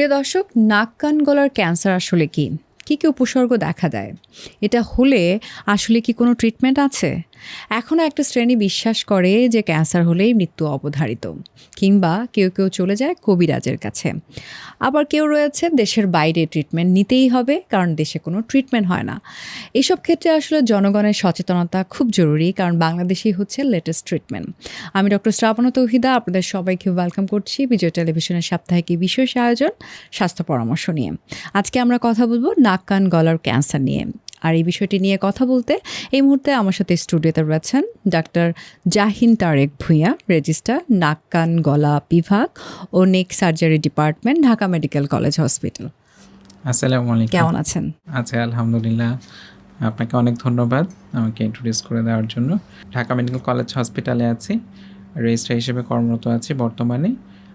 প্রিয় দর্শক, নাক কান গলার ক্যান্সার আসলে কি? কী কী উপসর্গ দেখা দেয়? এটা হলে আসলে কি কোনো ট্রিটমেন্ট আছে? এখনও একটা শ্রেণি বিশ্বাস করে যে ক্যান্সার হলেই মৃত্যু অবধারিত, কিংবা কেউ কেউ চলে যায় কবিরাজের কাছে। আবার কেউ রয়েছে, দেশের বাইরে ট্রিটমেন্ট নিতেই হবে, কারণ দেশে কোনো ট্রিটমেন্ট হয় না। এসব ক্ষেত্রে আসলে জনগণের সচেতনতা খুব জরুরি, কারণ বাংলাদেশেই হচ্ছে লেটেস্ট ট্রিটমেন্ট আমি ডক্টর শ্রাবণ তৌহিদা, আপনাদের সবাইকে ওয়েলকাম করছি বিজয় টেলিভিশনের সাপ্তাহিক বিশেষ আয়োজন, স্বাস্থ্য পরামর্শ নিয়ে। আজকে আমরা কথা বলব নাক কান গলার ক্যান্সার নিয়ে। আর এই বিষয়টি নিয়ে কথা বলতে এই মুহূর্তে আমার সাথে স্টুডিওতে রয়েছেন ডাক্তার জাহিন তারেক ভূঁইয়া রেজিস্টার নাক কান গলা বিভাগ ও neck surgery department Dhaka medical college hospital. আসসালামু আলাইকুম। কেমন আছেন? আচ্ছা আলহামদুলিল্লাহ। আপনাকে অনেক ধন্যবাদ আমাকে ইন্ট্রোডিউস করে দেওয়ার জন্য। ঢাকা মেডিকেল কলেজ হসপিটালে আছি রেজিস্ট্রার হিসেবে কর্মরত আছি বর্তমানে।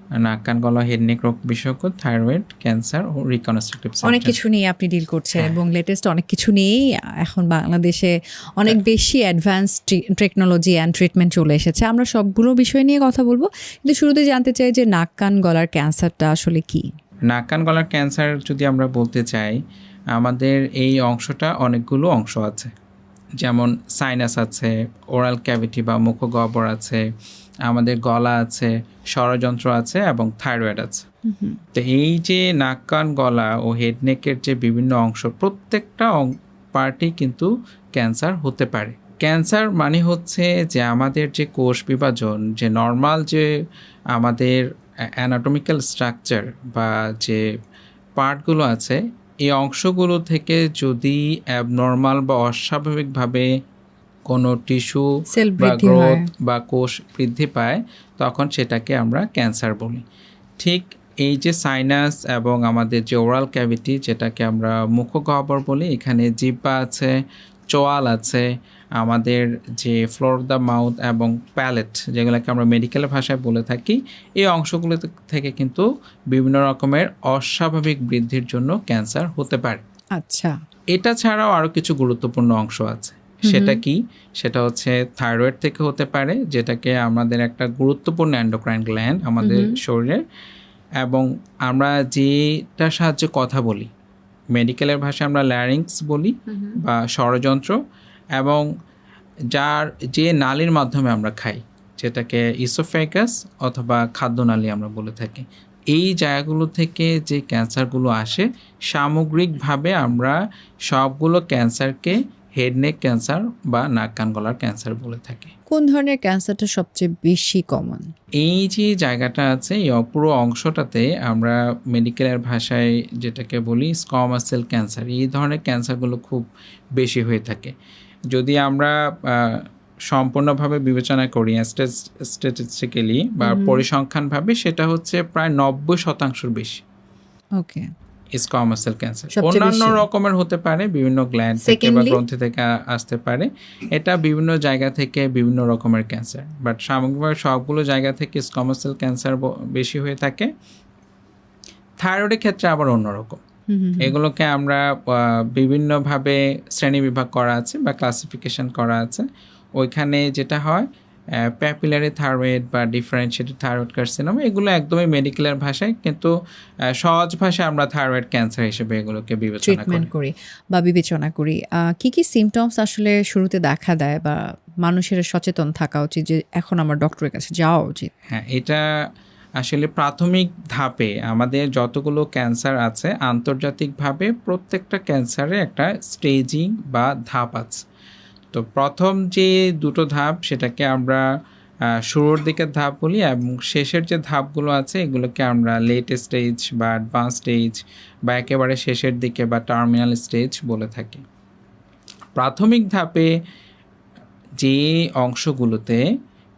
নাক কান গলা হেড নেক রোগ বিশেষজ্ঞ থাইরয়েড ক্যান্সার ও রিকনস্ট্রাকটিভ অনেক কিছু নিয়ে আপনি ডিল করছেন এবং লেটেস্ট অনেক কিছু নিয়েই এখন বাংলাদেশে অনেক বেশি অ্যাডভান্স টেকনোলজি অ্যান্ড ট্রিটমেন্ট চলে এসেছে। আমরা সবগুলো বিষয় নিয়ে কথা বলব কিন্তু শুরুতে জানতে চাই যে নাক কান গলার ক্যান্সারটা আসলে কি? নাক কান গলার ক্যান্সার যদি আমরা বলতে চাই আমাদের এই অংশটা অনেকগুলো অংশ আছে। যেমন সাইনাস আছে ওরাল ক্যাভিটি বা মুখগহ্বর আছে আমাদের গলা আছে ষড়যন্ত্র আছে এবং থাইরয়েড আছে। তো এই যে নাক কান গলা ও হেড নেকের যে বিভিন্ন অংশ প্রত্যেকটা পার্টি কিন্তু ক্যান্সার হতে পারে। ক্যান্সার মানে হচ্ছে যে আমাদের যে কোষ বিভাজন যে নর্মাল যে আমাদের অ্যানাটমিক্যাল স্ট্রাকচার বা যে পার্টগুলো আছে এই অংশগুলো থেকে যদি অ্যাবনর্মাল বা অস্বাভাবিকভাবে কোনো টিস্যু বা গ্রোথ বা কোষ বৃদ্ধি পায় তখন সেটাকে আমরা ক্যান্সার বলি। ঠিক এই যে সাইনাস এবং আমাদের যে ওরাল ক্যাভিটি যেটাকে আমরা মুখগহ্বর বলি এখানে জিব্বা আছে চোয়াল আছে আমাদের যে ফ্লোর দ্য মাউথ এবং প্যালেট যেগুলোকে আমরা মেডিকেল ভাষায় বলে থাকি এই অংশগুলো থেকে কিন্তু বিভিন্ন রকমের অস্বাভাবিক বৃদ্ধির জন্য ক্যান্সার হতে পারে। আচ্ছা। এটা ছাড়াও আরও কিছু গুরুত্বপূর্ণ অংশ আছে। সেটা কি? সেটা হচ্ছে থাইরয়েড থেকে হতে পারে যেটাকে আমাদের একটা গুরুত্বপূর্ণ অ্যান্ডোক্রাইন গ্ল্যান্ড আমাদের শরীরের এবং আমরা যেটার সাহায্যে কথা বলি মেডিকেলের ভাষায় আমরা ল্যারিংস বলি বা ষড়যন্ত্র এবং যার যে নালীর মাধ্যমে আমরা খাই যেটাকে ইসোফেগাস অথবা খাদ্যনালী আমরা বলে থাকি এই জায়গাগুলো থেকে যে ক্যান্সারগুলো আসে সামগ্রিকভাবে আমরা সবগুলো ক্যান্সারকে হেড নেক ক্যান্সার বা নাক কান গলার ক্যান্সার বলে থাকি। কোন ধরনের ক্যান্সারটা সবচেয়ে বেশি কমন এই যে জায়গাটা আছে এই পুরো অংশটাতে আমরা মেডিকেলের ভাষায় যেটাকে বলি স্কমা সেল ক্যান্সার এই ধরনের ক্যান্সারগুলো খুব বেশি হয়ে থাকে। যদি আমরা সম্পূর্ণভাবে বিবেচনা করি স্ট্যাটিস্টিক্যালি বা পরিসংখ্যানভাবে সেটা হচ্ছে প্রায় নব্বই শতাংশের বেশি। ওকে স্কোয়ামাস সেল ক্যান্সার অন্যান্য রকমের হতে পারে বিভিন্ন গ্ল্যান্ড থেকে বা গ্রন্থি থেকে আসতে পারে। এটা বিভিন্ন জায়গা থেকে বিভিন্ন রকমের ক্যান্সার বাট সামগ্রিকভাবে সবগুলো জায়গা থেকে ক্যান্সার বেশি হয়ে থাকে। থাইরয়েডের ক্ষেত্রে আবার অন্যরকম এগুলোকে আমরা বিভিন্নভাবে শ্রেণি বিভাগ করা আছে বা ক্লাসিফিকেশন করা আছে। ওইখানে যেটা হয় প্যাপিলারি থাইরয়েড বা ডিফারেন্সিয়েটেড থাইরয়েড কার্সিনোমা এগুলো একদমই মেডিকেলের ভাষায় কিন্তু সহজ ভাষায় আমরা থাইরয়েড ক্যান্সার হিসেবে এগুলোকে বিবেচনা করি। বা বিবেচনা করি। কি কি সিমটমস আসলে শুরুতে দেখা দেয় বা মানুষের সচেতন থাকা উচিত যে এখন আমার ডক্টরের কাছে যাওয়া উচিত? হ্যাঁ এটা আসলে প্রাথমিক ধাপে আমাদের যতগুলো ক্যান্সার আছে আন্তর্জাতিকভাবে প্রত্যেকটা ক্যান্সারে একটা স্টেজিং বা ধাপ আছে। তো প্রথম যে দুটো ধাপ সেটাকে আমরা শুরুর দিকের ধাপ বলি এবং শেষের যে ধাপগুলো আছে এগুলোকে আমরা লেট স্টেজ বা অ্যাডভান্স স্টেজ বা একেবারে শেষের দিকে বা টার্মিনাল স্টেজ বলে থাকি। প্রাথমিক ধাপে যে অংশগুলোতে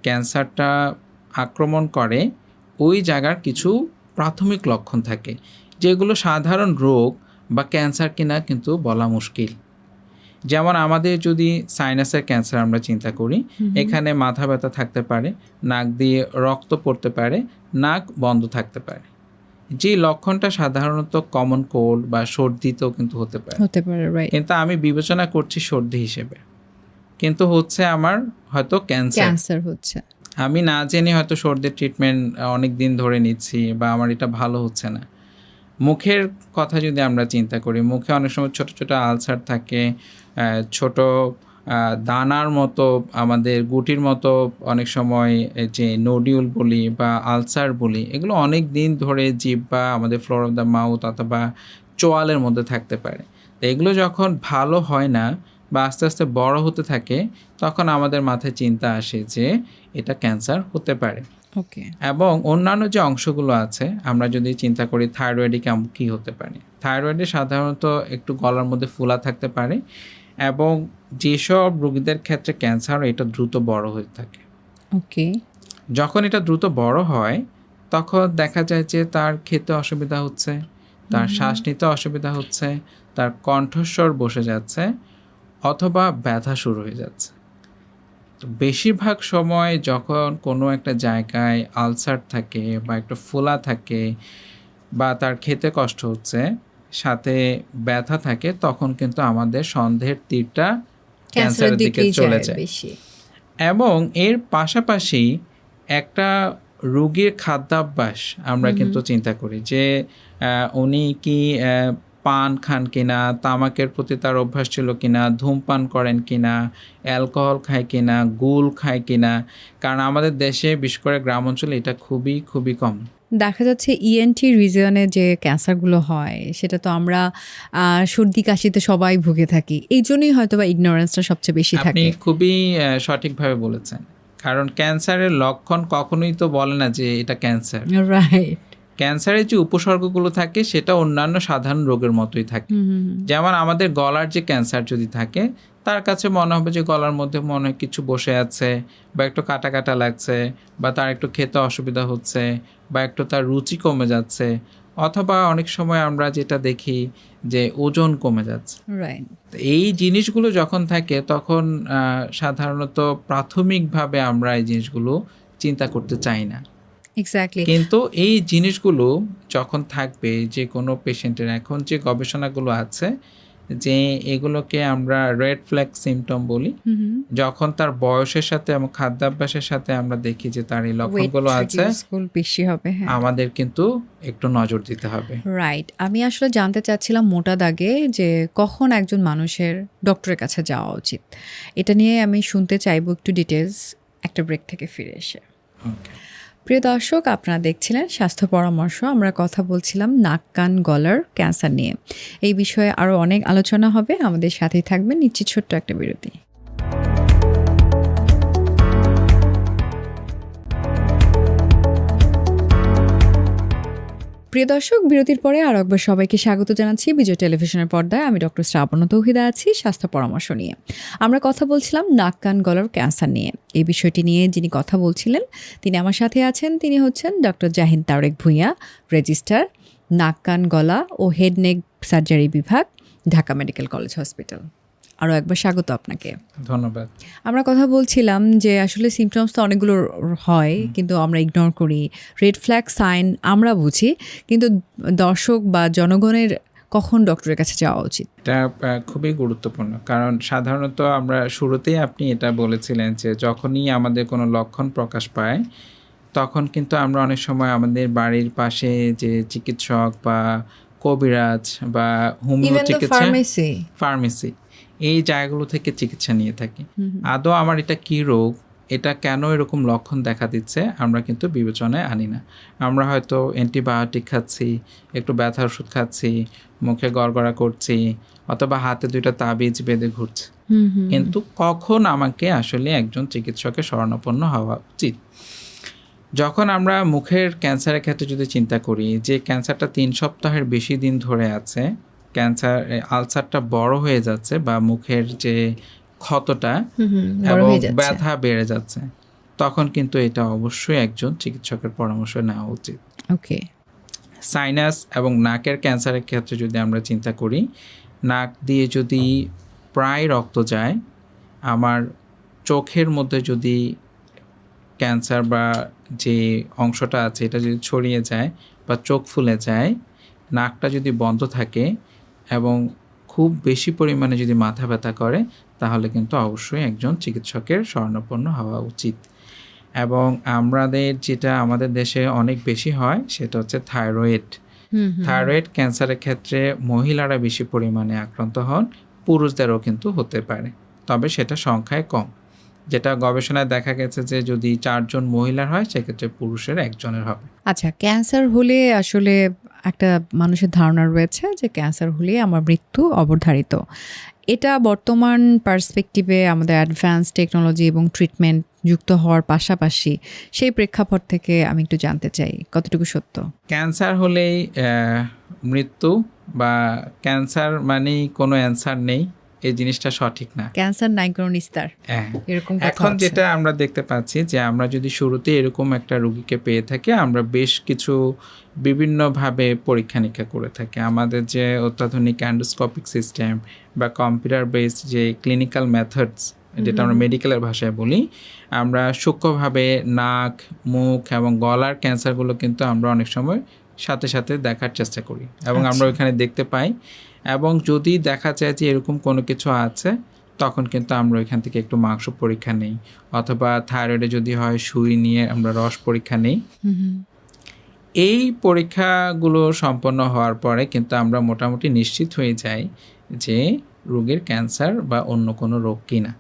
ক্যান্সারটা আক্রমণ করে, ওই জায়গার কিছু প্রাথমিক লক্ষণ থাকে, যেগুলো সাধারণ রোগ বা ক্যান্সার কিনা কিন্তু বলা মুশকিল। যেমন আমাদের যদি সাইনাসের ক্যান্সার আমরা চিন্তা করি এখানে মাথা ব্যথা থাকতে পারে নাক দিয়ে রক্ত পড়তে পারে নাক বন্ধ থাকতে পারে। যে লক্ষণটা সাধারণত কমন কোল্ড বা সর্দিতেও কিন্তু হতে পারে। হতে পারে কিন্তু আমি বিবেচনা করছি সর্দি হিসেবে। কিন্তু হচ্ছে আমার হয়তো ক্যান্সার ক্যান্সার হচ্ছে। আমি না জেনে হয়তো সর্দির ট্রিটমেন্ট অনেক দিন ধরে নিচ্ছি বা আমার এটা ভালো হচ্ছে না। মুখের কথা যদি আমরা চিন্তা করি, মুখে অনেক সময় ছোট ছোট আলসার থাকে ছোট দানার মতো আমাদের গুটির মতো অনেক সময় যে নোডিউল বলি বা আলসার বলি, এগুলো অনেক দিন ধরে জিভ বা আমাদের ফ্লোর অফ দ্য মাউথ অথবা চোয়ালের মধ্যে থাকতে পারে। তো এগুলো যখন ভালো হয় না বা আস্তে আস্তে বড় হতে থাকে, তখন আমাদের মাথায় চিন্তা আসে যে এটা ক্যান্সার হতে পারে। এবং অন্যান্য যে অংশগুলো আছে আমরা যদি চিন্তা করি থাইরয়েডে কেমন কী হতে পারে। থাইরয়েডে সাধারণত একটু গলার মধ্যে ফুলা থাকতে পারে এবং যেসব রোগীদের ক্ষেত্রে ক্যান্সার এটা দ্রুত বড় হয়ে থাকে। ওকে যখন এটা দ্রুত বড় হয় তখন দেখা যায় যে তার খেতে অসুবিধা হচ্ছে তার শ্বাস নিতে অসুবিধা হচ্ছে তার কণ্ঠস্বর বসে যাচ্ছে অথবা ব্যথা শুরু হয়ে যাচ্ছে। তো বেশিরভাগ সময় যখন কোনো একটা জায়গায় আলসার থাকে বা একটু ফোলা থাকে বা তার খেতে কষ্ট হচ্ছে সাথে ব্যথা থাকে তখন কিন্তু আমাদের সন্দেহের তীরটা ক্যান্সারের দিকে চলে যায়। এবং এর পাশাপাশি একটা রোগীর খাদ্যাভ্যাস আমরা কিন্তু চিন্তা করি যে উনি কি পান খান কিনা তামাকের প্রতি তার অভ্যাস ছিল কিনা ধূমপান করেন কিনা অ্যালকোহল খায় কিনা গুল খায় কিনা কারণ আমাদের দেশে বিশেষ করে গ্রাম অঞ্চলে এটা খুবই খুবই কম। দেখা যাচ্ছে E ইএনটি রিজনে যে ক্যান্সারগুলো হয় সেটা তো আমরা সর্দি কাশিতে সবাই ভুগে থাকি। এই জন্যই হয়তো বা ইগনোরেন্সটা সবচেয়ে বেশি আপনি থাকে। খুবই সঠিকভাবে বলেছেন। কারণ ক্যান্সারের লক্ষণ কখনোই তো বলে না যে এটা ক্যান্সার। রাইট ক্যান্সারের যে উপসর্গগুলো থাকে সেটা অন্যান্য সাধারণ রোগের মতোই থাকে। যেমন আমাদের গলার যে ক্যান্সার যদি থাকে তার কাছে মনে হবে যে গলার মধ্যে মনে হয় কিছু বসে আছে বা একটু কাটা কাটা লাগছে বা তার একটু খেতে অসুবিধা হচ্ছে বা একটু তার রুচি কমে যাচ্ছে অথবা অনেক সময় আমরা যেটা দেখি যে ওজন কমে যাচ্ছে। এই জিনিসগুলো যখন থাকে তখন সাধারণত প্রাথমিকভাবে আমরা এই জিনিসগুলো চিন্তা করতে চাই না। এক্স্যাক্টলি কিন্তু এই জিনিসগুলো যখন থাকবে যে কোনো পেশেন্টের এখন যে গবেষণাগুলো আছে যে এগুলোকে আমরা রেড ফ্ল্যাগ সিমটম বলি যখন তার বয়সের সাথে এবং খাদ্যাভ্যাসের সাথে আমরা দেখি যে তার এই লক্ষণগুলো আছে বেশি হবে হ্যাঁ। আমাদের কিন্তু একটু নজর দিতে হবে। রাইট আমি আসলে জানতে চাচ্ছিলাম মোটা দাগে যে কখন একজন মানুষের ডক্টরের কাছে যাওয়া উচিত। এটা নিয়ে আমি শুনতে চাইব একটু ডিটেলস একটা ব্রেক থেকে ফিরে এসে। Okay. প্রিয় দর্শক, আপনারা দেখছিলেন স্বাস্থ্য পরামর্শ। আমরা কথা বলছিলাম নাক, কান, গলার ক্যান্সার নিয়ে। এই বিষয়ে আরও অনেক আলোচনা হবে। আমাদের সাথেই থাকবেন নিচ্ছি ছোট্ট একটা বিরতি। প্রিয় দর্শক, বিরতির পরে আর একবার সবাইকে স্বাগত জানাচ্ছি বিজয় টেলিভিশনের পর্দায়। আমি ডক্টর শ্রাবণ তৌহিদা আছি, স্বাস্থ্য পরামর্শ নিয়ে। আমরা কথা বলছিলাম নাক, কান, গলার ক্যান্সার নিয়ে। এই বিষয়টি নিয়ে যিনি কথা বলছিলেন, তিনি আমার সাথে আছেন। তিনি হচ্ছেন ডক্টর জাহিন তারেক ভূঁইয়া রেজিস্ট্রার নাক, কান, গলা ও হেড নেক সার্জারি বিভাগ, ঢাকা মেডিকেল কলেজ হসপিটাল। আরও একবার স্বাগত আপনাকে। ধন্যবাদ। আমরা কথা বলছিলাম যে আসলে সিমটমস তো অনেকগুলো হয় কিন্তু আমরা ইগনোর করি। রেড ফ্ল্যাগ সাইন আমরা বুঝি কিন্তু দর্শক বা জনগণের কখন ডক্টরের কাছে যাওয়া উচিত? এটা খুবই গুরুত্বপূর্ণ। কারণ সাধারণত আমরা শুরুতেই আপনি এটা বলেছিলেন যে যখনই আমাদের কোনো লক্ষণ প্রকাশ পায় তখন কিন্তু আমরা অনেক সময় আমাদের বাড়ির পাশে যে চিকিৎসক বা কবিরাজ বা হোমিও চিকিৎসা ফার্মেসি এই জায়গাগুলো থেকে চিকিৎসা নিয়ে থাকি। আদৌ আমার এটা কি রোগ? এটা কেন এরকম লক্ষণ দেখা দিচ্ছে? আমরা কিন্তু বিবেচনায় আনি না। আমরা হয়তো অ্যান্টিবায়োটিক খাচ্ছি একটু ব্যথার ওষুধ খাচ্ছি মুখে গড়গড়া করছি অথবা হাতে দুইটা তাবিজ বেঁধে ঘুরছে। কিন্তু কখন আমাকে আসলে একজন চিকিৎসকের শরণাপন্ন হওয়া উচিত? যখন আমরা মুখের ক্যান্সারের ক্ষেত্রে যদি চিন্তা করি যে ক্যান্সারটা তিন সপ্তাহের বেশি দিন ধরে আছে ক্যান্সার আলসারটা বড় হয়ে যাচ্ছে বা মুখের যে ক্ষতটা এবং ব্যথা বেড়ে যাচ্ছে। তখন কিন্তু এটা অবশ্যই একজন চিকিৎসকের পরামর্শ নেওয়া উচিত। ওকে। সাইনাস এবং নাকের ক্যান্সারের ক্ষেত্রে যদি আমরা চিন্তা করি নাক দিয়ে যদি প্রায় রক্ত যায় আমার চোখের মধ্যে যদি ক্যান্সার বা যে অংশটা আছে এটা যদি ছড়িয়ে যায় বা চোখ ফুলে যায় নাকটা যদি বন্ধ থাকে এবং খুব বেশি পরিমাণে যদি মাথা ব্যথা করে তাহলে কিন্তু অবশ্যই একজন চিকিৎসকের শরণাপন্ন হওয়া উচিত। এবং আমাদের যেটা আমাদের দেশে অনেক বেশি হয় সেটা হচ্ছে থাইরয়েড। থাইরয়েড ক্যান্সারের ক্ষেত্রে মহিলারা বেশি পরিমাণে আক্রান্ত হন পুরুষদেরও কিন্তু হতে পারে। তবে সেটা সংখ্যায় কম। যেটা গবেষণায় দেখা গেছে যে যদি চারজন মহিলার হয় সেক্ষেত্রে পুরুষের একজনের হবে। আচ্ছা ক্যান্সার হলে আসলে একটা মানুষের ধারণা রয়েছে যে ক্যান্সার হলে আমার মৃত্যু অবধারিত। এটা বর্তমান পার্সপেক্টিভে আমাদের অ্যাডভান্স টেকনোলজি এবং ট্রিটমেন্ট যুক্ত হওয়ার পাশাপাশি সেই প্রেক্ষাপট থেকে আমি একটু জানতে চাই, কতটুকু সত্য? ক্যান্সার হলেই মৃত্যু বা ক্যান্সার মানেই কোনো অ্যান্সার নেই। এই জিনিসটা সঠিক না। ক্যান্সার নাই কোনো নিস্তার এরকম এখন যেটা আমরা দেখতে পাচ্ছি যে আমরা যদি শুরুতে এরকম একটা রুগীকে পেয়ে থাকি আমরা বেশ কিছু বিভিন্নভাবে পরীক্ষা নিরীক্ষা করে থাকি। আমাদের যে অত্যাধুনিক অ্যান্ডোস্কোপিক সিস্টেম বা কম্পিউটার বেসড যে ক্লিনিক্যাল মেথডস যেটা আমরা মেডিকেলের ভাষায় বলি আমরা সূক্ষ্মভাবে নাক মুখ এবং গলার ক্যান্সারগুলো কিন্তু আমরা অনেক সময় সাথে সাথে দেখার চেষ্টা করি। এবং আমরা আচ্ছা। ওইখানে দেখতে পাই এবং যদি দেখা যায় যে এরকম কোনো কিছু আছে তখন কিন্তু আমরা ওইখান থেকে একটু মাংস পরীক্ষা নেই। অথবা থাইরয়েডে যদি হয় সুই নিয়ে আমরা রস পরীক্ষা নেই। এই পরীক্ষাগুলো সম্পন্ন হওয়ার পরে কিন্তু আমরা মোটামুটি নিশ্চিত হয়ে যাই যে রোগীর ক্যান্সার বা অন্য কোনো রোগ কিনা।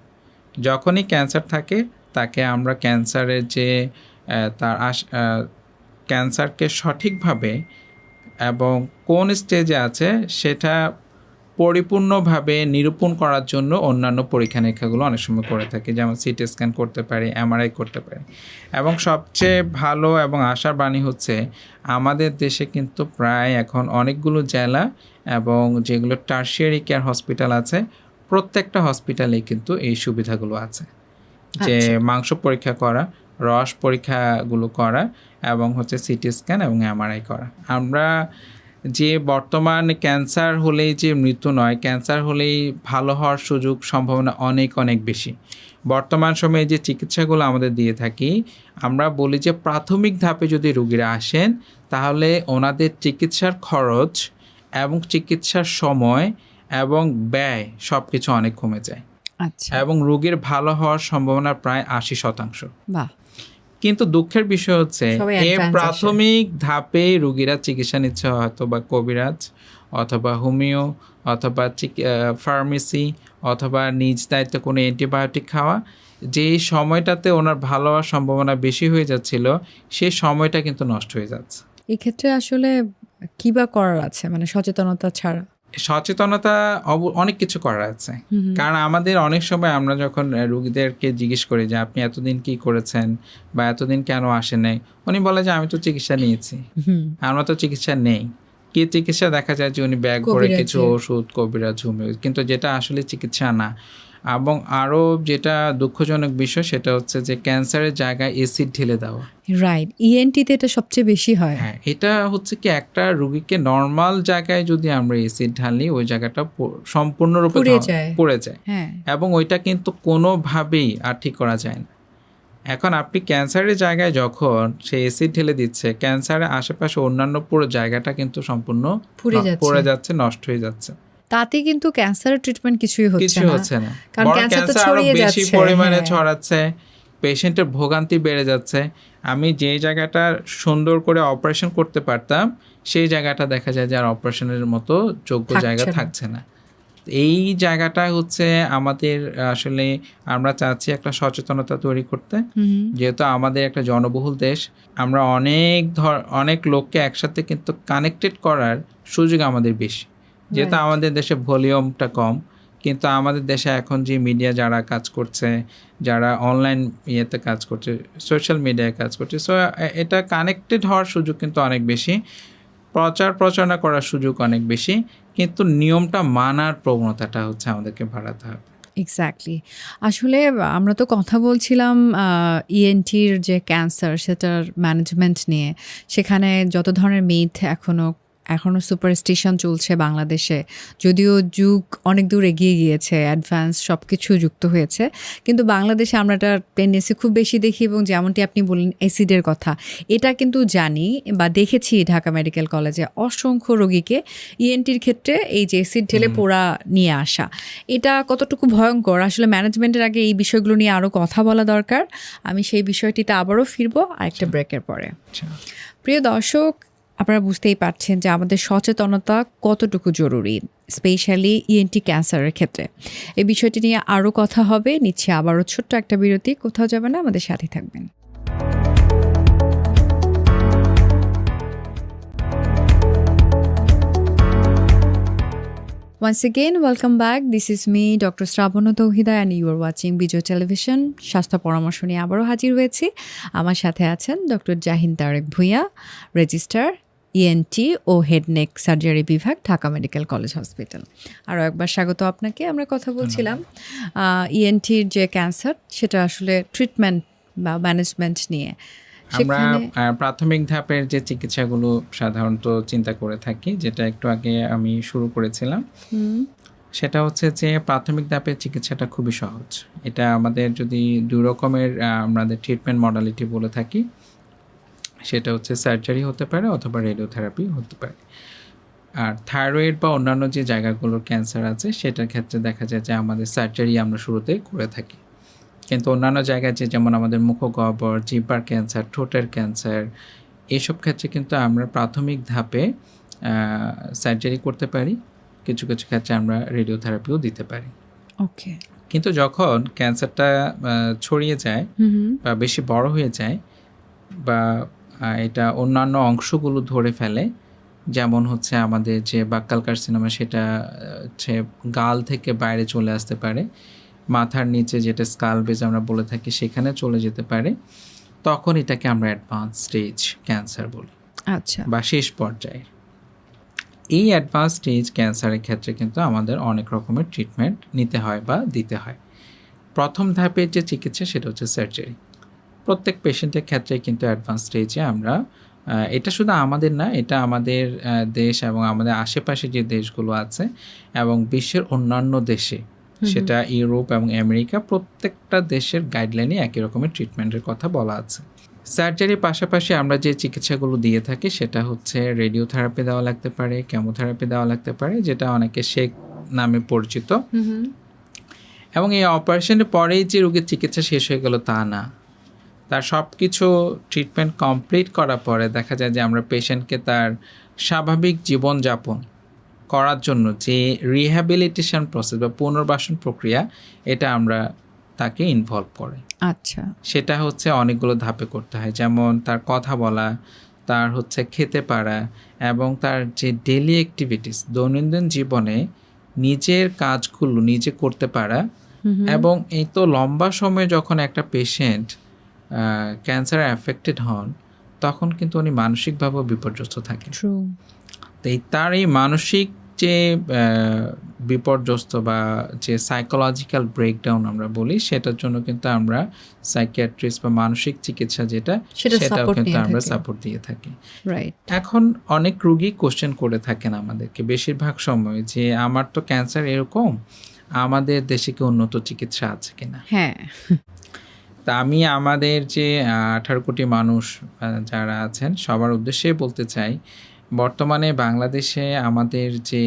যখনই ক্যান্সার থাকে তাকে আমরা ক্যান্সারের যে তার আস ক্যান্সারকে সঠিকভাবে এবং কোন স্টেজে আছে সেটা পরিপূর্ণভাবে নিরূপণ করার জন্য অন্যান্য পরীক্ষা নিরীক্ষাগুলো অনেক সময় করে থাকি যেমন সিটি স্ক্যান করতে পারি এমআরআই করতে পারি এবং সবচেয়ে ভালো এবং আশার বাণী হচ্ছে আমাদের দেশে কিন্তু প্রায় এখন অনেকগুলো জেলা এবং যেগুলো টার্সিয়ারি কেয়ার হসপিটাল আছে প্রত্যেকটা হসপিটালেই কিন্তু এই সুবিধাগুলো আছে যে আচ্ছা। মাংস পরীক্ষা করা রস পরীক্ষাগুলো করা এবং হচ্ছে সিটি স্ক্যান এবং এমআরআই করা। আমরা যে বর্তমান ক্যান্সার হলেই যে মৃত্যু নয় ক্যান্সার হলেই ভালো হওয়ার সুযোগ সম্ভাবনা অনেক অনেক বেশি। বর্তমান সময়ে যে চিকিৎসাগুলো আমাদের দিয়ে থাকি আমরা বলি যে প্রাথমিক ধাপে যদি রুগীরা আসেন তাহলে ওনাদের চিকিৎসার খরচ এবং চিকিৎসার সময় এবং ব্যয় সব কিছু অনেক কমে যায়। আচ্ছা। এবং রোগীর ভালো হওয়ার সম্ভাবনা প্রায় আশি শতাংশ। বাহ। কিন্তু দুঃখের বিষয় হচ্ছে আসে। প্রাথমিক ধাপে রুগীরা চিকিৎসা নিচ্ছে হয়তো বা কবিরাজ অথবা হোমিও অথবা ফার্মেসি অথবা নিজ দায়িত্বে কোনো অ্যান্টিবায়োটিক খাওয়া। যে সময়টাতে ওনার ভালো হওয়ার সম্ভাবনা বেশি হয়ে যাচ্ছিল সেই সময়টা কিন্তু নষ্ট হয়ে যাচ্ছে। এক্ষেত্রে আসলে কি বা করার আছে? মানে সচেতনতা ছাড়া। সচেতনতা অনেক কিছু করার আছে। কারণ আমাদের অনেক সময় আমরা যখন রুগীদেরকে জিজ্ঞেস করি যে আপনি এতদিন কি করেছেন? বা এতদিন কেন আসে নাই? উনি বলে যে আমি তো চিকিৎসা নিয়েছি। আমরা তো চিকিৎসা নেই। কি চিকিৎসা দেখা যায় যে উনি ব্যাগ করে কিছু ওষুধ কবিরা হোমিও কিন্তু যেটা আসলে চিকিৎসা না। এবং আরও যেটা দুঃখজনক বিষয় সেটা হচ্ছে যে ক্যান্সারের জায়গায় এসিড ঢেলে দেওয়া। রাইট ইএনটিতে এটা সবচেয়ে বেশি হয়। হ্যাঁ এটা হচ্ছে কি একটা রুগীকে নর্মাল জায়গায় যদি আমরা এসিড ঢালি ওই জায়গাটা সম্পূর্ণরূপে পুড়ে যায়। পুড়ে যায়। হ্যাঁ। এবং ওইটা কিন্তু কোনোভাবেই আর ঠিক করা যায় না। এখন আপনি ক্যান্সারের জায়গায় যখন সে এসিড ঢেলে দিচ্ছে ক্যান্সারের আশেপাশে অন্যান্য পুরো জায়গাটা কিন্তু সম্পূর্ণ পুড়ে যাচ্ছে। পুড়ে যাচ্ছে নষ্ট হয়ে যাচ্ছে। তাতে কিন্তু ক্যান্সারের ট্রিটমেন্ট কিছুই হচ্ছে না। হচ্ছে না। কারণ ক্যান্সার তো ছড়িয়ে বেশি পরিমাণে হ্যাঁ। ছড়াচ্ছে পেশেন্টের ভোগান্তি বেড়ে যাচ্ছে। আমি যে জায়গাটা সুন্দর করে অপারেশন করতে পারতাম সেই জায়গাটা দেখা যায় যে আর অপারেশনের মতো যোগ্য জায়গা থাকছে না। এই জায়গাটা হচ্ছে আমাদের আসলে আমরা চাচ্ছি একটা সচেতনতা তৈরি করতে। যেহেতু আমাদের একটা জনবহুল দেশ আমরা অনেক ধর অনেক লোককে একসাথে কিন্তু কানেক্টেড করার সুযোগ আমাদের বেশি। যেহেতু আমাদের দেশে ভলিউমটা কম কিন্তু আমাদের দেশে এখন যে মিডিয়া যারা কাজ করছে যারা অনলাইন ইয়েতে কাজ করছে সোশ্যাল মিডিয়ায় কাজ করছে সো এটা কানেক্টেড হওয়ার সুযোগ কিন্তু অনেক বেশি প্রচার প্রচারণা করার সুযোগ অনেক বেশি কিন্তু নিয়মটা মানার প্রবণতাটা হচ্ছে আমাদেরকে বাড়াতে হবে। এক্স্যাক্টলি আসলে আমরা তো কথা বলছিলাম ইএনটির যে ক্যান্সার সেটার ম্যানেজমেন্ট নিয়ে সেখানে যত ধরনের মিথ এখনও এখনও সুপারস্টিশন চলছে বাংলাদেশে। যদিও যুগ অনেক দূর এগিয়ে গিয়েছে অ্যাডভান্স সব কিছু যুক্ত হয়েছে। কিন্তু বাংলাদেশে আমরা একটা টেন্ডেন্সি খুব বেশি দেখি এবং যেমনটি আপনি বললেন অ্যাসিডের কথা। এটা কিন্তু জানি বা দেখেছি ঢাকা মেডিকেল কলেজে অসংখ্য রোগীকে ইএনটির ক্ষেত্রে এই যে অ্যাসিড ঢেলে পোড়া নিয়ে আসা। এটা কতটুকু ভয়ঙ্কর? আসলে ম্যানেজমেন্টের আগে এই বিষয়গুলো নিয়ে আরও কথা বলা দরকার। আমি সেই বিষয়টিতে আবারও ফিরবো আরেকটা ব্রেকের পরে। আচ্ছা প্রিয় দর্শক আপনারা বুঝতেই পারছেন যে আমাদের সচেতনতা কতটুকু জরুরি স্পেশালি ইএনটি ক্যান্সারের ক্ষেত্রে। এই বিষয়টি নিয়ে আরও কথা হবে। নিচ্ছে আবারও ছোট্ট একটা বিরতি। কোথাও যাবে না আমাদের সাথে থাকবেন। Once again, welcome back. This is me, Dr. Shraban Tauhida and you are watching Bijoy television স্বাস্থ্য পরামর্শ নিয়ে আবারও হাজির হয়েছি। আমার সাথে আছেন doctor Zahin Tareq Bhuiyan registrar ENT ও হেড নেক সার্জারি বিভাগ ঢাকা মেডিকেল কলেজ হসপিটাল। আরও একবার স্বাগত আপনাকে আমরা কথা বলছিলাম ইএনটির যে ক্যান্সার সেটা আসলে ট্রিটমেন্ট বা ম্যানেজমেন্ট নিয়ে। আমরা প্রাথমিক ধাপের যে চিকিৎসাগুলো সাধারণত চিন্তা করে থাকি যেটা একটু আগে আমি শুরু করেছিলাম সেটা হচ্ছে যে প্রাথমিক ধাপের চিকিৎসাটা খুবই সহজ। এটা আমাদের যদি দুই রকমের আমাদের ট্রিটমেন্ট মডালিটি বলে থাকি সেটা হচ্ছে সার্জারি হতে পারে অথবা রেডিওথেরাপি হতে পারে। আর থাইরয়েড বা অন্যান্য যে জায়গাগুলোর ক্যান্সার আছে সেটার ক্ষেত্রে দেখা যায় যে আমাদের সার্জারি আমরা শুরুতে করে থাকি। কিন্তু অন্যান্য জায়গায় যে যেমন আমাদের মুখগহ্বর জিব্বার ক্যান্সার ঠোঁটের ক্যান্সার এসব ক্ষেত্রে কিন্তু আমরা প্রাথমিক ধাপে সার্জারি করতে পারি। কিছু কিছু ক্ষেত্রে আমরা রেডিওথেরাপিও দিতে পারি। ওকে কিন্তু যখন ক্যান্সারটা ছড়িয়ে যায় বা বেশি বড় হয়ে যায় বা এটা অন্যান্য অংশগুলো ধরে ফেলে। যেমন হচ্ছে আমাদের যে বাক্কাল কার্সিনোমা সেটা হচ্ছে গাল থেকে বাইরে চলে আসতে পারে। মাথার নিচে যেটা স্কাল বেজ আমরা বলে থাকি সেখানে চলে যেতে পারে। তখন এটাকে আমরা অ্যাডভান্স স্টেজ ক্যান্সার বলি। আচ্ছা। বা শেষ পর্যায়ে এই অ্যাডভান্স স্টেজ ক্যান্সারের ক্ষেত্রে কিন্তু আমাদের অনেক রকমের ট্রিটমেন্ট নিতে হয় বা দিতে হয়। প্রথম ধাপের যে চিকিৎসা সেটা হচ্ছে সার্জারি প্রত্যেক পেশেন্টের ক্ষেত্রে কিন্তু অ্যাডভান্স স্টেজে আমরা এটা শুধু আমাদের না এটা আমাদের দেশ এবং আমাদের আশেপাশে যে দেশগুলো আছে এবং বিশ্বের অন্যান্য দেশে সেটা ইউরোপ এবং আমেরিকা প্রত্যেকটা দেশের গাইডলাইনে একই রকমের ট্রিটমেন্টের কথা বলা আছে। সার্জারির পাশাপাশি আমরা যে চিকিৎসাগুলো দিয়ে থাকি সেটা হচ্ছে রেডিওথেরাপি দেওয়া লাগতে পারে কেমোথেরাপি দেওয়া লাগতে পারে যেটা অনেকে শেক নামে পরিচিত। এবং এই অপারেশনের পরেই যে রোগীর চিকিৎসা শেষ হয়ে গেল তা না। তার সব কিছু ট্রিটমেন্ট কমপ্লিট করার পরে দেখা যায় যে আমরা পেশেন্টকে তার স্বাভাবিক জীবনযাপন করার জন্য যে রিহ্যাবিলিটেশন প্রসেস বা পুনর্বাসন প্রক্রিয়া এটা আমরা তাকে ইনভলভ করে। আচ্ছা। সেটা হচ্ছে অনেকগুলো ধাপে করতে হয়। যেমন তার কথা বলা তার হচ্ছে খেতে পারা এবং তার যে ডেলি অ্যাক্টিভিটিস দৈনন্দিন জীবনে নিজের কাজগুলো নিজে করতে পারা এবং এই তো লম্বা সময়ে যখন একটা পেশেন্ট ক্যান্সারে অ্যাফেক্টেড হন তখন কিন্তু উনি মানসিকভাবেও বিপর্যস্ত থাকেন। তো এই তার এই মানসিক যে বিপর্যস্ত বা যে সাইকোলজিক্যাল ব্রেকডাউন আমরা বলি সেটার জন্য কিন্তু আমরা সাইকিয়াট্রিস্ট বা মানসিক চিকিৎসা যেটা সেটা সেটাও কিন্তু আমরা সাপোর্ট দিয়ে থাকি। রাইট এখন অনেক রুগী কোশ্চেন করে থাকেন আমাদেরকে বেশিরভাগ সময় যে আমার তো ক্যান্সার এরকম আমাদের দেশে কি উন্নত চিকিৎসা আছে কিনা? হ্যাঁ। তা আমি আমাদের যে আঠারো কোটি মানুষ যারা আছেন সবার উদ্দেশ্যে বলতে চাই বর্তমানে বাংলাদেশে আমাদের যে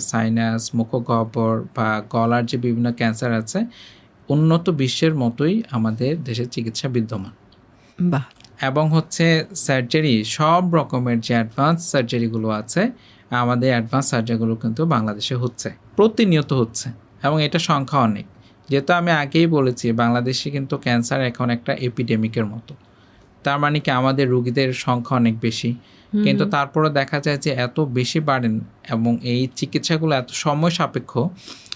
সাইনাস মুখগহ্বর বা গলার যে বিভিন্ন ক্যান্সার আছে উন্নত বিশ্বের মতোই আমাদের দেশের চিকিৎসা বিদ্যমান। বাহ! এবং হচ্ছে সার্জারি সব রকমের যে অ্যাডভান্স সার্জারিগুলো আছে আমাদের অ্যাডভান্স সার্জারিগুলো কিন্তু বাংলাদেশে হচ্ছে প্রতিনিয়ত হচ্ছে এবং এটা সংখ্যা অনেক। যেহেতু আমি আগেই বলেছি বাংলাদেশে কিন্তু ক্যান্সার এখন একটা এপিডেমিকের মতো। তার মানে কি আমাদের রুগীদের সংখ্যা অনেক বেশি। কিন্তু তারপরে দেখা যায় যে এত বেশি বাড়েন এবং এই চিকিৎসাগুলো এত সময় সাপেক্ষ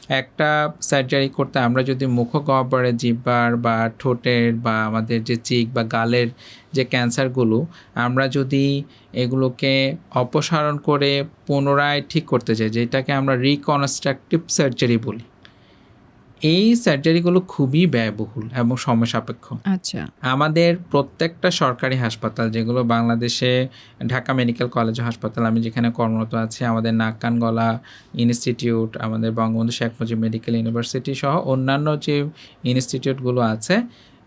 একটা সার্জারি করতে আমরা যদি মুখগহ্বরের জিব্বার বা ঠোঁটের বা আমাদের যে চিক বা গালের যে ক্যান্সারগুলো আমরা যদি এগুলোকে অপসারণ করে পুনরায় ঠিক করতে চাই যেটাকে আমরা রিকনস্ট্রাকটিভ সার্জারি বলি। এই সার্জারিগুলো খুবই ব্যয়বহুল এবং সময় সাপেক্ষ আচ্ছা। আমাদের প্রত্যেকটা সরকারি হাসপাতাল যেগুলো বাংলাদেশে ঢাকা মেডিকেল কলেজ হাসপাতাল আমি যেখানে কর্মরত আছি আমাদের নাক কান গলা ইনস্টিটিউট আমাদের বঙ্গবন্ধু শেখ মুজিব মেডিকেল ইউনিভার্সিটি সহ অন্যান্য যে ইনস্টিটিউটগুলো আছে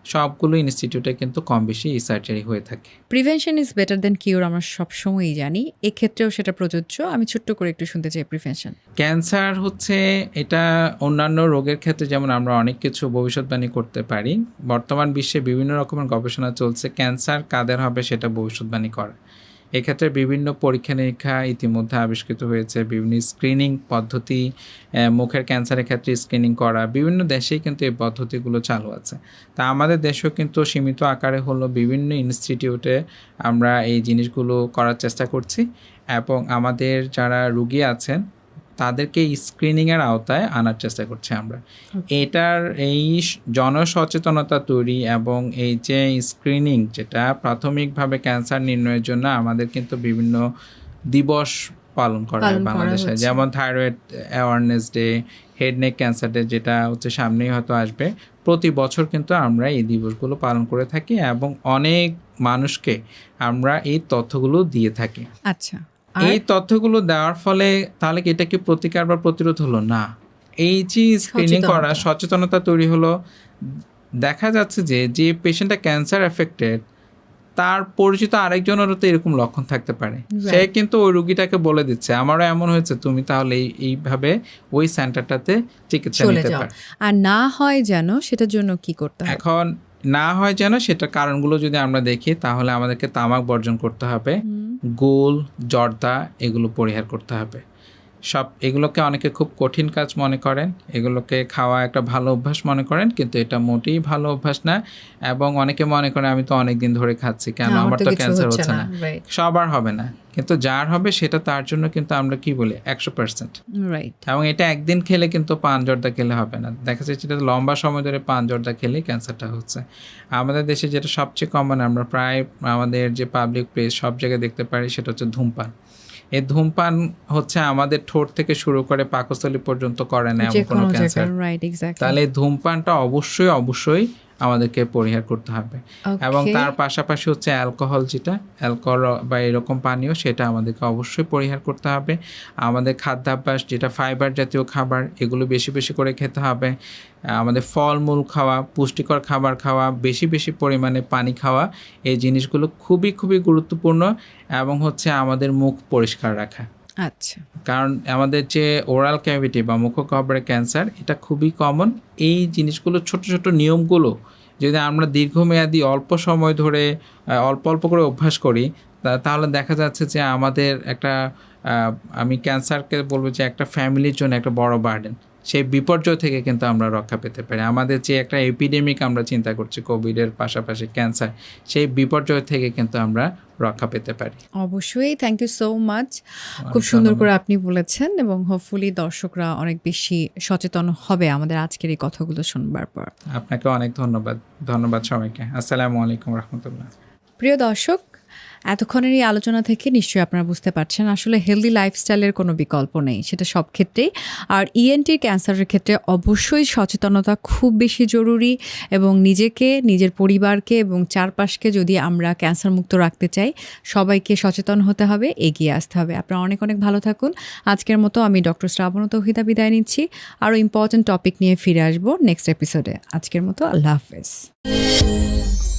সবগুলো ইনস্টিটিউটে কিন্তু কম বেশি এই সার্জারি হয়ে থাকে। Prevention is better than cure আমরা সবসময়ই জানি। এক্ষেত্রেও সেটা প্রযোজ্য। আমি ছোট্ট করে একটু শুনতে চাই প্রিভেনশন ক্যান্সার হচ্ছে এটা অন্যান্য রোগের ক্ষেত্রে যেমন আমরা অনেক কিছু ভবিষ্যৎবাণী করতে পারি। বর্তমান বিশ্বে বিভিন্ন রকমের গবেষণা চলছে। ক্যান্সার কাদের হবে সেটা ভবিষ্যৎবাণী করা। এক্ষেত্রে বিভিন্ন পরীক্ষা নিরীক্ষা ইতিমধ্যে আবিষ্কৃত হয়েছে, বিভিন্ন স্ক্রিনিং পদ্ধতি মুখের ক্যান্সারের ক্ষেত্রে স্ক্রিনিং করা, বিভিন্ন দেশেই কিন্তু এই পদ্ধতিগুলো চালু আছে। তা আমাদের দেশেও কিন্তু সীমিত আকারে হলো বিভিন্ন ইনস্টিটিউটে আমরা এই জিনিসগুলো করার চেষ্টা করছি এবং আমাদের যারা রুগী আছেন তাদেরকে স্ক্রিনিংয়ের আওতায় আনার চেষ্টা করছি আমরা। এটার এই জনসচেতনতা তৈরি এবং এই যে স্ক্রিনিং যেটা প্রাথমিকভাবে ক্যান্সার নির্ণয়ের জন্য আমাদের কিন্তু বিভিন্ন দিবস পালন করা হয় বাংলাদেশে। যেমন thyroid awareness day head neck cancer day যেটা হচ্ছে সামনেই হয়তো আসবে। প্রতি বছর কিন্তু আমরা এই দিবসগুলো পালন করে থাকি এবং অনেক মানুষকে আমরা এই তথ্যগুলো দিয়ে থাকি। আচ্ছা। এই তথ্যগুলো দেওয়ার ফলে তাহলে কি এটা কি প্রতিকার বা প্রতিরোধ হলো? না। এই যে স্ক্রিনিং করা সচেতনতা। তৈরি হলো। দেখা যাচ্ছে যে যে পেশেন্টটা ক্যান্সার এফেক্টেড তার পরিচিত আরেকজনেরও তো এরকম লক্ষণ থাকতে পারে। সে কিন্তু ওই রুগীটাকে বলে দিচ্ছে আমারও এমন হয়েছে তুমি তাহলে এই- এইভাবে ওই সেন্টারটাতে চিকিৎসা নিতে পারো। আর না হয় যেন সেটার জন্য কি করতে হবে এখন না হয় যেন সেটার কারণগুলো যদি আমরা দেখি তাহলে আমাদেরকে তামাক বর্জন করতে হবে। গোল জর্দা এগুলো পরিহার করতে হবে। সব এগুলোকে অনেকে খুব কঠিন কাজ মনে করেন এগুলোকে খাওয়া একটা ভালো অভ্যাস মনে করেন কিন্তু এটা মোটেই ভালো অভ্যাস না। এবং অনেকে মনে করে আমি তো অনেক দিন ধরে খাচ্ছি কেন? আমার তো ক্যান্সার হচ্ছে না। সবার হবে না। কিন্তু যার হবে সেটা তার জন্য কিন্তু আমরা কি বলি? একশো পার্সেন্ট রাইট এবং এটা একদিন খেলে কিন্তু পান জর্দা খেলে হবে না। দেখা যাচ্ছে যেটা লম্বা সময় ধরে পান জর্দা খেলেই ক্যান্সারটা হচ্ছে। আমাদের দেশে যেটা সবচেয়ে কমন আমরা প্রায় আমাদের যে পাবলিক প্লেস সব জায়গায় দেখতে পারি সেটা হচ্ছে ধূমপান। এই ধূমপান হচ্ছে আমাদের ঠোঁট থেকে শুরু করে পাকস্থলী পর্যন্ত করে না এমন কোনো ক্যান্সার তাহলে ধূমপানটা অবশ্যই অবশ্যই আমাদেরকে পরিহার করতে হবে। এবং তার পাশাপাশি হচ্ছে অ্যালকোহল যেটা অ্যালকোহল বা এরকম পানীয় সেটা আমাদেরকে অবশ্যই পরিহার করতে হবে। আমাদের খাদ্যাভ্যাস যেটা ফাইবার জাতীয় খাবার এগুলো বেশি বেশি করে খেতে হবে। আমাদের ফলমূল খাওয়া পুষ্টিকর খাবার খাওয়া বেশি বেশি পরিমাণে পানি খাওয়া এই জিনিসগুলো খুবই খুবই গুরুত্বপূর্ণ এবং হচ্ছে আমাদের মুখ পরিষ্কার রাখা। আচ্ছা। কারণ আমাদের যে ওরাল ক্যাভিটি বা মুখগহ্বরের ক্যান্সার এটা খুবই কমন এই জিনিসগুলো, ছোট ছোট নিয়মগুলো যদি আমরা দীর্ঘমেয়াদী অল্প সময় ধরে অল্প অল্প করে অভ্যাস করি তাহলে দেখা যাচ্ছে যে আমাদের একটা আমি ক্যান্সারকে বলব যে একটা ফ্যামিলির জন্য একটা বড় বার্ডেন সেই বিপর্যয় থেকে কিন্তু আমরা রক্ষা পেতে পারি। আমাদের যে একটা এপিডেমিক আমরা চিন্তা করছি কোভিডের পাশাপাশি ক্যান্সার সেই বিপর্যয় থেকে কিন্তু আমরা রক্ষা পেতে পারি। অবশ্যই থ্যাংক ইউ সো মাচ খুব সুন্দর করে আপনি বলেছেন এবং হোপফুলি দর্শকরা অনেক বেশি সচেতন হবে আমাদের আজকের এই কথাগুলো শুনবার পর। আপনাকে অনেক ধন্যবাদ। ধন্যবাদ সবাইকে। আসসালামু আলাইকুম রহমতুল্লাহ। প্রিয় দর্শক এতক্ষণের এই আলোচনা থেকে নিশ্চয়ই আপনারা বুঝতে পারছেন, আসলে হেলদি লাইফস্টাইলের কোনো বিকল্প নেই। সেটা সব ক্ষেত্রেই। আর E ইএনটির ক্যান্সারের ক্ষেত্রে অবশ্যই সচেতনতা খুব বেশি জরুরি এবং নিজেকে, নিজের পরিবারকে এবং চারপাশকে যদি আমরা ক্যান্সার মুক্ত রাখতে চাই, সবাইকে সচেতন হতে হবে, এগিয়ে আসতে হবে। আপনারা অনেক অনেক ভালো থাকুন। আজকের মতো আমি ডক্টর শ্রাবণ তৌহিতা বিদায় নিচ্ছি। আরও ইম্পর্ট্যান্ট টপিক নিয়ে ফিরে আসব নেক্সট এপিসোডে আজকের মতো আল্লাহ হাফেজ।